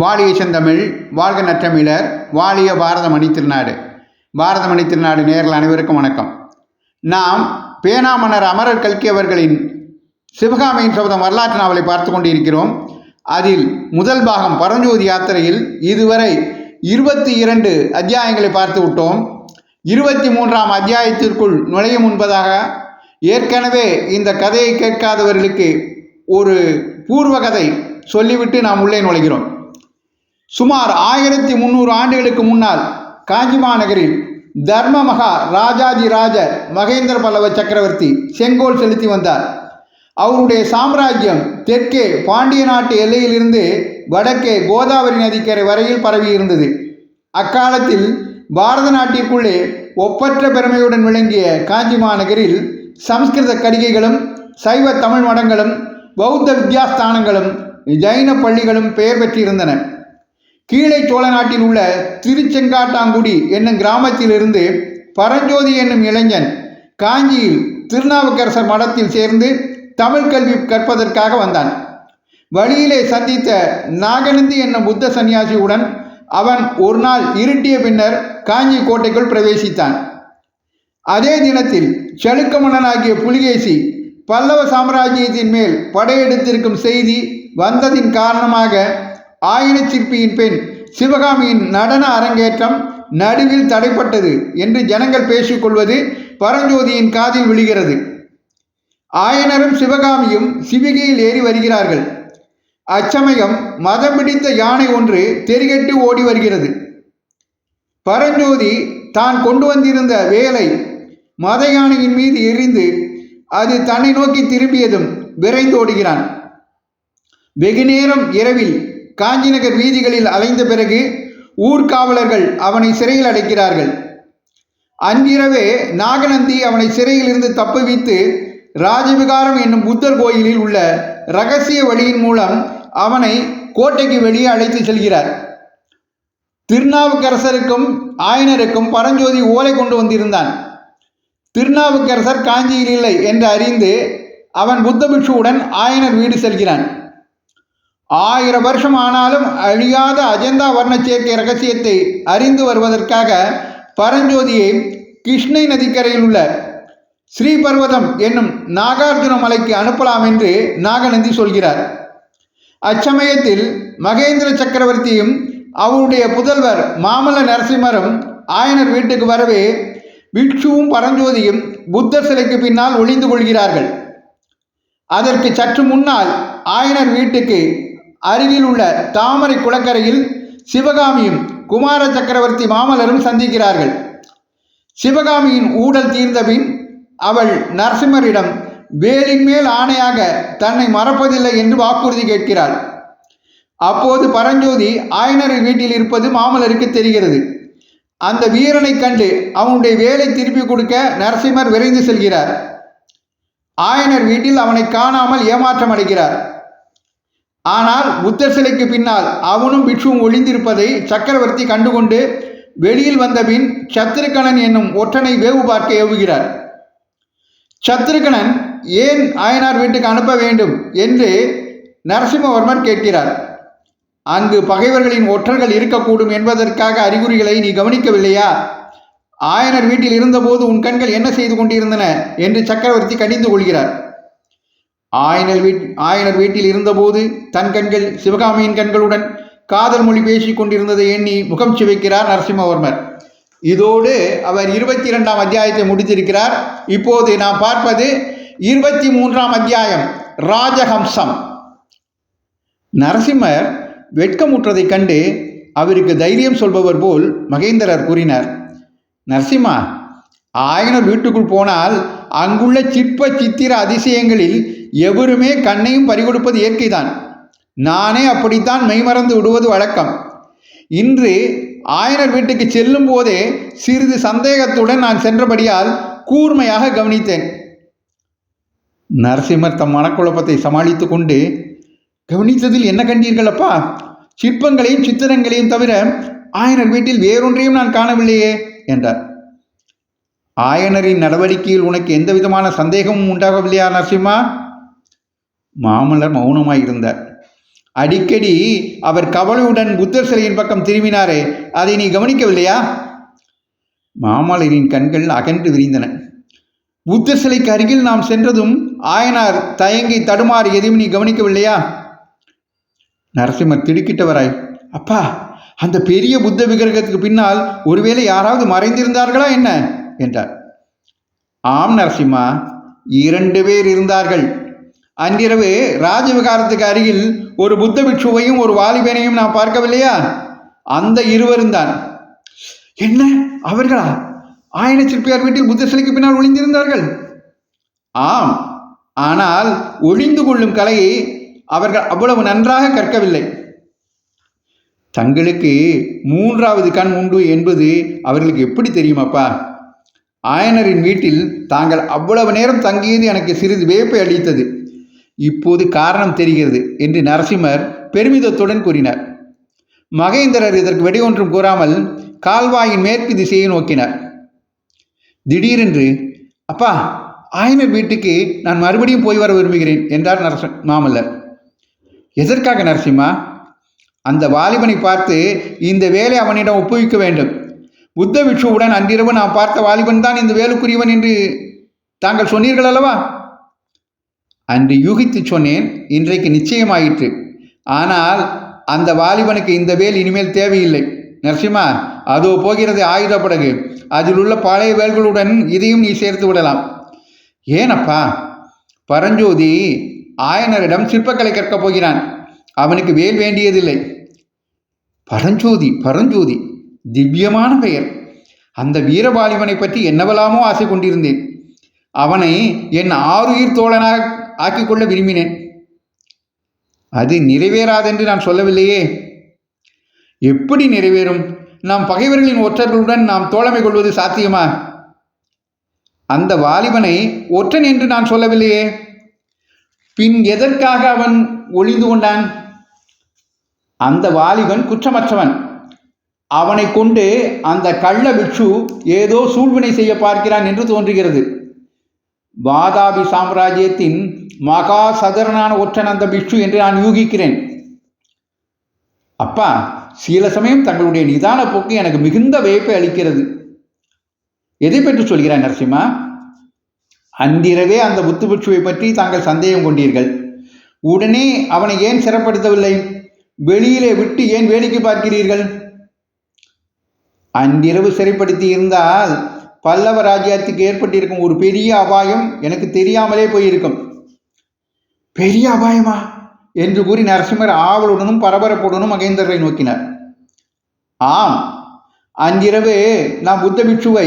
வாழிய செந்தமிழ் வாழ்க நற்றமிழர் வாழிய பாரதமணி திருநாடு. பாரதமணி திருநாடு நேரில் அனைவருக்கும் வணக்கம். நாம் பேனாமன்னர் அமரர் கல்கி அவர்களின் சிவகாமியின் சபதம் வரலாற்று நாவலை பார்த்து கொண்டிருக்கிறோம். அதில் முதல் பாகம் பரஞ்சோதி யாத்திரையில் இதுவரை இருபத்தி இரண்டு அத்தியாயங்களை பார்த்து விட்டோம். இருபத்தி மூன்றாம் அத்தியாயத்திற்குள் நுழையும் முன்பதாக ஏற்கனவே இந்த கதையை கேட்காதவர்களுக்கு ஒரு பூர்வ கதை சொல்லிவிட்டு நாம் உள்ளே நுழைகிறோம். சுமார் ஆயிரத்தி முந்நூறு ஆண்டுகளுக்கு முன்னால் காஞ்சி மாநகரில் தர்மமகா ராஜாதி ராஜ மகேந்திர பல்லவ சக்கரவர்த்தி செங்கோல் செலுத்தி வந்தார். அவருடைய சாம்ராஜ்யம் தெற்கே பாண்டிய நாட்டு எல்லையிலிருந்து வடக்கே கோதாவரி நதிக்கரை வரையில் பரவி இருந்தது. அக்காலத்தில் பாரத நாட்டிற்குள்ளே ஒப்பற்ற பெருமையுடன் விளங்கிய காஞ்சி மாநகரில் சம்ஸ்கிருத கடிகைகளும் சைவ தமிழ் மடங்களும் பௌத்த வித்யாஸ்தானங்களும் ஜைன பள்ளிகளும் பெயர் பெற்றிருந்தன. கீழே சோழ நாட்டில் உள்ள திருச்செங்காட்டாங்குடி என்னும் கிராமத்திலிருந்து பரஞ்சோதி என்னும் இளைஞன் காஞ்சியில் திருநாவுக்கரசர் மடத்தில் சேர்ந்து தமிழ் கல்வி கற்பதற்காக வந்தான். வழியிலே சந்தித்த நாகநந்தி என்னும் புத்த சந்நியாசியுடன் அவன் ஒரு நாள் இருட்டிய பின்னர் காஞ்சி கோட்டைக்குள் பிரவேசித்தான். அதே தினத்தில் சளுக்க மன்னனாகிய புலிகேசி பல்லவ சாம்ராஜ்யத்தின் மேல் படையெடுத்திருக்கும் செய்தி வந்ததின் காரணமாக ஆயின சிற்பியின் பெண் சிவகாமியின் நடன அரங்கேற்றம் நடுவில் தடைப்பட்டது என்று ஜனங்கள் பேசிக்கொள்வது பரஞ்சோதியின் காதில் விழுகிறது. ஆயனரும் சிவகாமியும் சிவிகையில் ஏறி வருகிறார்கள். அச்சமயம் மதம் பிடித்த யானை ஒன்று தெரிகட்டு ஓடி வருகிறது. பரஞ்சோதி தான் கொண்டு வந்திருந்த வேலை மத யானையின் மீது எரிந்து அது தன்னை நோக்கி திரும்பியதும் விரைந்தோடுகிறான் வெகுநேரம் இரவில் காஞ்சிநகர் வீதிகளில் அலைந்த பிறகு ஊர்காவலர்கள் அவனை சிறையில் அடைக்கிறார்கள். அன்றிரவே நாகநந்தி அவனை சிறையிலிருந்து தப்புவித்து ராஜவிகாரம் என்னும் புத்தர் கோயிலில் உள்ள ரகசிய வழியின் மூலம் அவனை கோட்டைக்கு வெளியே அழைத்து செல்கிறார். திருநாவுக்கரசருக்கும் ஆயனருக்கும் பரஞ்சோதி ஓலை கொண்டு வந்திருந்தான். திருநாவுக்கரசர் காஞ்சியில் இல்லை என்று அறிந்து அவன் புத்த பிக்ஷுவுடன் ஆயனர் வீடு செல்கிறான். ஆயிரம் வருஷம் ஆனாலும் அழியாத அஜந்தா வர்ண சேர்க்கை ரகசியத்தை அறிந்து வருவதற்காக பரஞ்சோதியை கிருஷ்ணை நதிக்கரையில் உள்ள ஸ்ரீபர்வதம் என்னும் நாகார்ஜுன மலைக்கு அனுப்பலாம் என்று நாகநந்தி சொல்கிறார். அச்சமயத்தில் மகேந்திர சக்கரவர்த்தியும் அவருடைய புதல்வர் மாமல்ல நரசிம்மரும் ஆயனர் வீட்டுக்கு வரவே பிக்ஷுவும் பரஞ்சோதியும் புத்தர் சிலைக்கு பின்னால் ஒளிந்து கொள்கிறார்கள். அதற்கு சற்று முன்னால் ஆயனர் வீட்டுக்கு அருகில் உள்ள தாமரை குளக்கரையில் சிவகாமியும் குமார சக்கரவர்த்தி மாமல்லரும் சந்திக்கிறார்கள். சிவகாமியின் ஊடல் தீர்ந்தபின் அவள் நரசிம்மரிடம் வேலின் மேல் ஆணையாக தன்னை மறப்பதில்லை என்று வாக்குறுதி கேட்கிறாள். அப்போது பரஞ்சோதி ஆயனரின் வீட்டில் இருப்பது மாமல்லருக்கு தெரிகிறது. அந்த வீரனை கண்டு அவனுடைய வேலை திருப்பி கொடுக்க நரசிம்மர் விரைந்து செல்கிறார். ஆயனர் வீட்டில் அவனை காணாமல் ஏமாற்றம் அடைகிறார். ஆனால் புத்தர் சிலைக்கு பின்னால் அவனும் பிக்ஷுவும் ஒளிந்திருப்பதை சக்கரவர்த்தி கண்டுகொண்டு வெளியில் வந்தபின் சத்ருகணன் என்னும் ஒற்றனை வேவு பார்க்க ஏவுகிறார். சத்ருகணன் ஏன் ஆயனார் வீட்டுக்கு அனுப்ப வேண்டும் என்று நரசிம்மவர்மர் கேட்கிறார். அங்கு பகைவர்களின் ஒற்றர்கள் இருக்கக்கூடும் என்பதற்காக அறிகுறிகளை நீ கவனிக்கவில்லையா? ஆயனர் வீட்டில் இருந்தபோது உன் கண்கள் என்ன செய்து கொண்டிருந்தன? என்று சக்கரவர்த்தி கடிந்து கொள்கிறார். ஆயனர் வீட் ஆயனர் வீட்டில் இருந்தபோது தன் கண்கள் சிவகாமியின் கண்களுடன் காதல் மொழி பேசிக் கொண்டிருந்ததை எண்ணி முகம் சிவைக்கிறார் நரசிம்மவர்மர். இதோடு அவர் இருபத்தி இரண்டாம் அத்தியாயத்தை முடித்திருக்கிறார். இப்போது நாம் பார்ப்பது இருபத்தி மூன்றாம் அத்தியாயம் ராஜஹம்சம். நரசிம்மர் வெட்கமுற்றதைக் கண்டு அவருக்கு தைரியம் சொல்பவர் போல் மகேந்திரர் கூறினார் நரசிம்மா ஆயனர் வீட்டுக்குள் போனால் அங்குள்ள சிற்ப சித்திர அதிசயங்களில் எவருமே கண்ணையும் பறிகொடுப்பது இயற்கைதான். நானே அப்படித்தான் மெய்மறந்து விடுவது வழக்கம். இன்று ஆயனர் வீட்டுக்கு செல்லும் போதே சிறிது சந்தேகத்துடன் நான் சென்றபடியால் கூர்மையாக கவனித்தேன். நரசிம்மர் தம் மனக்குழப்பத்தை சமாளித்து கொண்டு கவனித்ததில் என்ன கண்டீர்கள் அப்பா சிற்பங்களையும் சித்திரங்களையும் தவிர ஆயனர் வீட்டில் வேறொன்றையும் நான் காணவில்லையே என்றார். ஆயனரின் நடவடிக்கையில் உனக்கு எந்த விதமான சந்தேகமும் உண்டாகவில்லையா நரசிம்மா? மாமல்லர் மௌனமாய் இருந்தார் அடிக்கடி அவர் கவலையுடன் புத்தர் சிலையின் பக்கம் திரும்பினாரே அதை நீ கவனிக்கவில்லையா? மாமல்லரின் கண்கள் அகன்று விரிந்தன. புத்தர் சிலைக்கு அருகில் நாம் சென்றதும் ஆயனார் தயங்கி தடுமாறி எதையும் நீ கவனிக்கவில்லையா? நரசிம்மர் திடுக்கிட்டவராய் அப்பா அந்த பெரிய புத்த விக்கிரகத்துக்கு பின்னால் ஒருவேளை யாராவது மறைந்திருந்தார்களா என்ன? என்றார். ஆம் நரசிம்மா இரண்டு பேர் இருந்தார்கள். அன்றிரவு ராஜவிகாரத்துக்கு அருகில் ஒரு புத்த பிட்சுவையும் ஒரு வாலிபனையும் நான் பார்க்கவில்லையா? அந்த இருவரும் தான். என்ன? அவர்களா? ஆயன சிற்பியார் வீட்டில் புத்த சிலைக்கு பின்னால் ஒளிந்திருந்தார்கள்? ஆம். ஆனால் ஒளிந்து கொள்ளும் கலையை அவர்கள் அவ்வளவு நன்றாக கற்கவில்லை. தங்களுக்கு மூன்றாவது கண் உண்டு என்பது அவர்களுக்கு எப்படி தெரியுமாப்பா? ஆயனரின் வீட்டில் தாங்கள் அவ்வளவு நேரம் தங்கியது எனக்கு சிறிது வேப்பை அளித்தது இப்போது காரணம் தெரிகிறது என்று நரசிம்மர் பெருமிதத்துடன் கூறினார். மகேந்திரர் இதற்கு வெடியொன்றும் கூறாமல் கால்வாயின் மேற்கு திசையை நோக்கினார். திடீரென்று அப்பா ஆயனர் வீட்டுக்கு நான் மறுபடியும் போய் வர விரும்புகிறேன் என்றார் நரச மாமல்லர். எதற்காக நரசிம்மா? அந்த வாலிபனை பார்த்து இந்த வேலை அவனிடம் ஒப்புவிக்க வேண்டும். புத்த விட்சுவுடன் அன்றிரவு நான் பார்த்த வாலிபன் தான் இந்த வேலுக்குரியவன் என்று தாங்கள் சொன்னீர்கள் அல்லவா? அன்று யூகித்து சொன்னேன் இன்றைக்கு நிச்சயமாயிற்று. ஆனால் அந்த வாலிபனுக்கு இந்த வேல் இனிமேல் தேவையில்லை. நரசிம்மா அதோ போகிறது ஆயுத படகு. அதில் உள்ள பழைய வேல்களுடன் இதையும் நீ சேர்த்து விடலாம். ஏனப்பா? பரஞ்சோதி ஆயனரிடம் சிற்பக்கலை கற்கப் போகிறான். அவனுக்கு வேல் வேண்டியதில்லை. பரஞ்சோதி பரஞ்சோதி திவ்யமான பெயர். அந்த வீரபாலிவனை பற்றி என்னவெல்லாமோ ஆசை கொண்டிருந்தேன். அவனை என் ஆறுயிர் தோழனாக ஆக்கிக்கொள்ள விரும்பினேன். அது நிறைவேறாதென்று நான் சொல்லவில்லையே. எப்படி நிறைவேறும்? நாம் பகைவர்களின் ஒற்றர்களுடன் நாம் தோழமை கொள்வது சாத்தியமா? அந்த வாலிபனை ஒற்றன் என்று நான் சொல்லவில்லையே. பின் எதற்காக அவன் ஒளிந்து கொண்டான்? அந்த வாலிபன் குற்றமற்றவன். அவனை கொண்டு அந்த கள்ள பிட்சு ஏதோ சூழ்வினை செய்ய பார்க்கிறான் என்று தோன்றுகிறது. வாதாபி சாம்ராஜ்யத்தின் மகா சதுரனான ஒற்றன் அந்த பிக்ஷு என்று நான் யூகிக்கிறேன். அப்பா சில சமயம் தங்களுடைய நிதான போக்கு எனக்கு மிகுந்த வியப்பை அளிக்கிறது. எதை பற்றி சொல்கிறாய் நரசிம்மா? அன்றிரவே அந்த புத்து பிக்ஷுவை பற்றி தாங்கள் சந்தேகம் கொண்டீர்கள். உடனே அவனை ஏன் சிறப்படுத்தவில்லை? வெளியிலே விட்டு ஏன் வேடிக்கை பார்க்கிறீர்கள்? அன்றிரவு சிறைப்படுத்தி இருந்தால் பல்லவ ராஜ்யத்துக்கு ஏற்பட்டிருக்கும் ஒரு பெரிய அபாயம் எனக்கு தெரியாமலே போயிருக்கும். பெரிய அபாயமா? என்று கூறி நரசிம்மர் ஆவலுடனும் பரபரப்புடனும் மகேந்திரரை நோக்கினார். ஆம் அன்றிரவு நாம் புத்த பிட்சுவை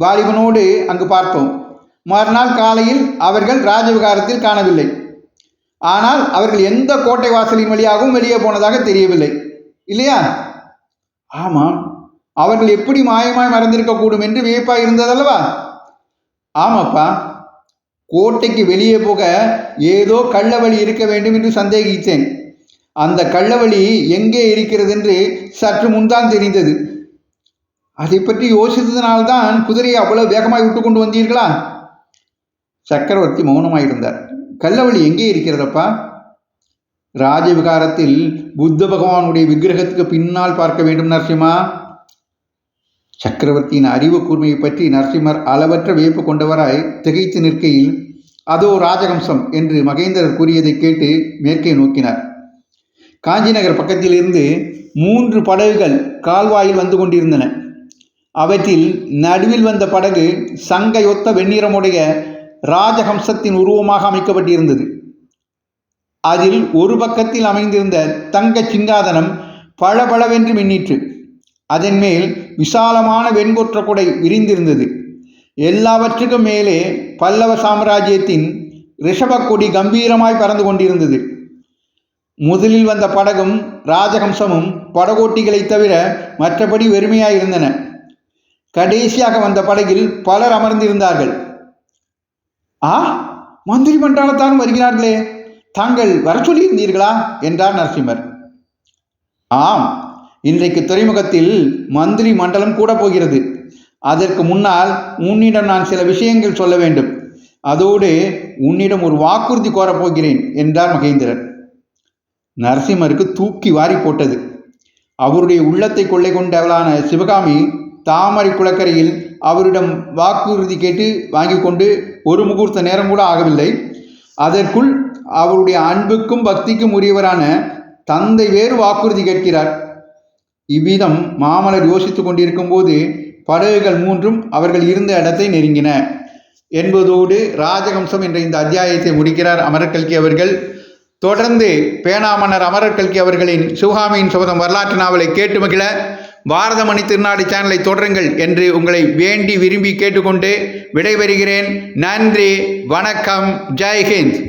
வாலிபனோடு அங்கு பார்த்தோம். மறுநாள் காலையில் அவர்கள் ராஜவிகாரத்தில் காணவில்லை. ஆனால் அவர்கள் எந்த கோட்டை வாசலின் வழியாகவும் வெளியே போனதாக தெரியவில்லை. இல்லையா? ஆமாம் அவர்கள் எப்படி மாயமாய் மறந்திருக்கக்கூடும் என்று வியப்பாக இருந்ததல்லவா? ஆமாப்பா. கோட்டைக்கு வெளியே போக ஏதோ கள்ளவழி இருக்க வேண்டும் என்று சந்தேகித்தேன். அந்த கள்ளவழி எங்கே இருக்கிறது என்று சற்று முன்தான் தெரிந்தது. அதை பற்றி யோசித்ததினால்தான் குதிரையை அவ்வளவு வேகமாய் விட்டு கொண்டு வந்தீர்களா? சக்கரவர்த்தி மௌனமாயிருந்தார். கள்ளவழி எங்கே இருக்கிறதப்பா? ராஜவிகாரத்தில் புத்த பகவானுடைய விக்கிரகத்துக்கு பின்னால் பார்க்க வேண்டும் நரசிம்மா. சக்கரவர்த்தியின் அறிவு கூர்மையை பற்றி நரசிம்மர் அளவற்ற வியப்பு கொண்டவராய் திகைத்து நிற்கையில் அதோ ராஜகம்சம் என்று மகேந்திரர் கூறியதை கேட்டு மேற்கே நோக்கினார். காஞ்சி நகர் பக்கத்திலிருந்து மூன்று படகுகள் கால்வாயில் வந்து கொண்டிருந்தன. அவற்றில் நடுவில் வந்த படகு சங்கையொத்த வெண்ணிறமுடைய ராஜஹம்சத்தின் உருவமாக அமைக்கப்பட்டிருந்தது. அதில் ஒரு பக்கத்தில் அமைந்திருந்த தங்க சிங்காதனம் பளபளவென்று மின்னிற்று. அதன் மேல் விசாலமான வெண்பொற்ற குடை விரிந்திருந்தது. எல்லாவற்றுக்கும் மேலே பல்லவ சாம்ராஜ்யத்தின் ரிஷபக்கொடி கம்பீரமாய் பறந்து கொண்டிருந்தது. முதலில் வந்த படகும் ராஜஹம்சமும் படகோட்டிகளைத் தவிர மற்றபடி வெறுமையாயிருந்தன கடைசியாக வந்த படகில் பலர் அமர்ந்திருந்தார்கள். ஆ மந்திரி மண்டாலத்தான் வருகிறார்களே தாங்கள் வர சொல்லியிருந்தீர்களா? என்றார் நரசிம்மர். ஆம் இன்றைக்கு துறைமுகத்தில் மந்திரி மண்டலம் கூட போகிறது. அதற்கு முன்னால் உன்னிடம் நான் சில விஷயங்கள் சொல்ல வேண்டும். அதோடு உன்னிடம் ஒரு வாக்குறுதி கோரப்போகிறேன் என்றார் மகேந்திரன். நரசிம்மருக்கு தூக்கி வாரி போட்டது. அவருடைய உள்ளத்தை கொள்ளை கொண்டவளான சிவகாமி தாமரை குளக்கரையில் அவரிடம் வாக்குறுதி கேட்டு வாங்கி கொண்டு ஒரு முகூர்த்த நேரம் கூட ஆகவில்லை. அதற்குள் அவருடைய அன்புக்கும் பக்திக்கும் உரியவரான தந்தை வேறு வாக்குறுதி கேட்கிறார். இவ்விதம் மாமலர் யோசித்துக் கொண்டிருக்கும் போது படகுகள் மூன்றும் அவர்கள் இருந்த இடத்தை நெருங்கின. என்பதோடு ராஜகம்சம் என்ற இந்த அத்தியாயத்தை முடிக்கிறார் அமரர் கல்கி அவர்கள். தொடர்ந்து பேனாமன்னர் அமரர் கல்கி அவர்களின் சிவகாமியின் சபதம் வரலாற்று நாவலை கேட்டு மகிழ பாரதமணி திருநாடு சேனலை தொடருங்கள் என்று உங்களை வேண்டி விரும்பி கேட்டுக்கொண்டு விடைபெறுகிறேன். நன்றி வணக்கம் ஜெய்ஹிந்த்